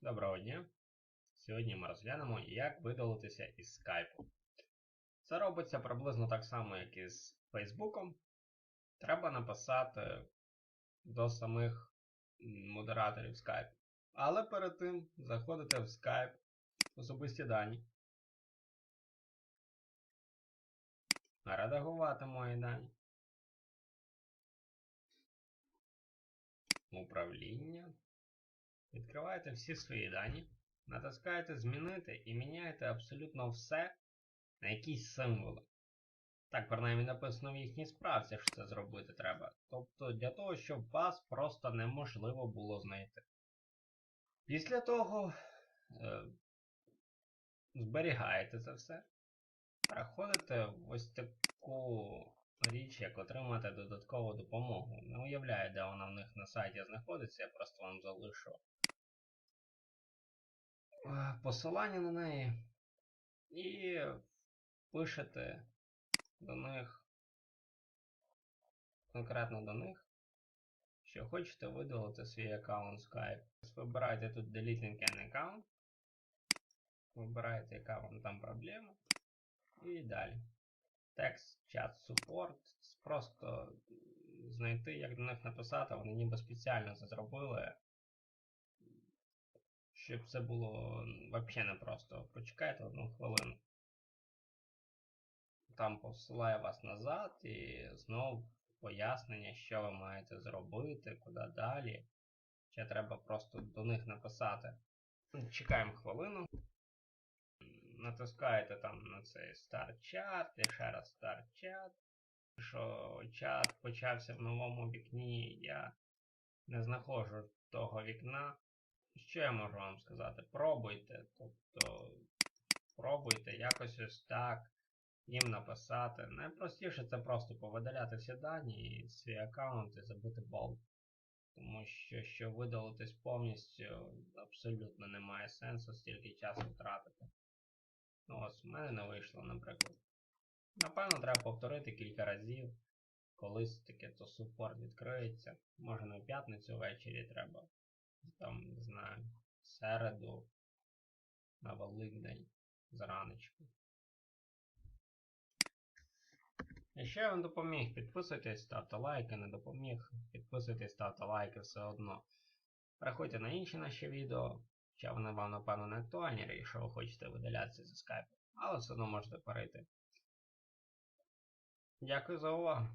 Доброго дня! Сьогодні ми розглянемо, як видалитися із скайпу. Це робиться приблизно так само, як і з Фейсбуком. Треба написати до самих модераторів Skype. Але перед тим заходите в Skype, особисті дані. Редагувати мої дані. Управління. Відкриваєте всі свої дані, натискаєте Змінити і міняєте абсолютно все на якісь символи. Так, принаймні написано в їхній справці, що це зробити треба. Тобто для того, щоб вас просто неможливо було знайти. Після того е, зберігаєте це все. Переходите в ось таку річ, як отримати додаткову допомогу. Не уявляю, де вона в них на сайті знаходиться, я просто вам залишу посилання на неї. І пишете до них, конкретно до них, що хочете видалити свій аккаунт Skype. Вибираєте тут Deleting an account, вибираєте, яка вам там проблема, і далі. Текст, чат, супорт. Просто знайти, як до них написати, вони ніби спеціально це зробили. Щоб це було взагалі непросто. Почекайте одну хвилину. Там посилає вас назад і знову пояснення, що ви маєте зробити, куди далі. Ще треба просто до них написати. Чекаємо хвилину. Натискаєте там на цей старт чат і ще раз старт чат. Що чат почався в новому вікні, я не знаходжу того вікна. Що я можу вам сказати? Пробуйте. Тобто пробуйте якось ось так їм написати. Найпростіше це просто повидаляти всі дані і свій аккаунт і забити болт. Тому що що видалитись повністю абсолютно немає сенсу стільки часу втратити. Ну ось, в мене не вийшло, наприклад. Напевно, треба повторити кілька разів. Колись таке то супорт відкриється. Може на п'ятницю ввечері треба. Там, не знаю, середу, на Великдень, зранечку. Якщо я вам допоміг, підписуйтесь, ставте лайки, не допоміг, підписуйтесь, ставте лайки все одно. Переходьте на інші наші відео, хоча вони вам, напевно, не актуальні, якщо ви хочете видалятися зі скайпу, але все одно можете перейти. Дякую за увагу.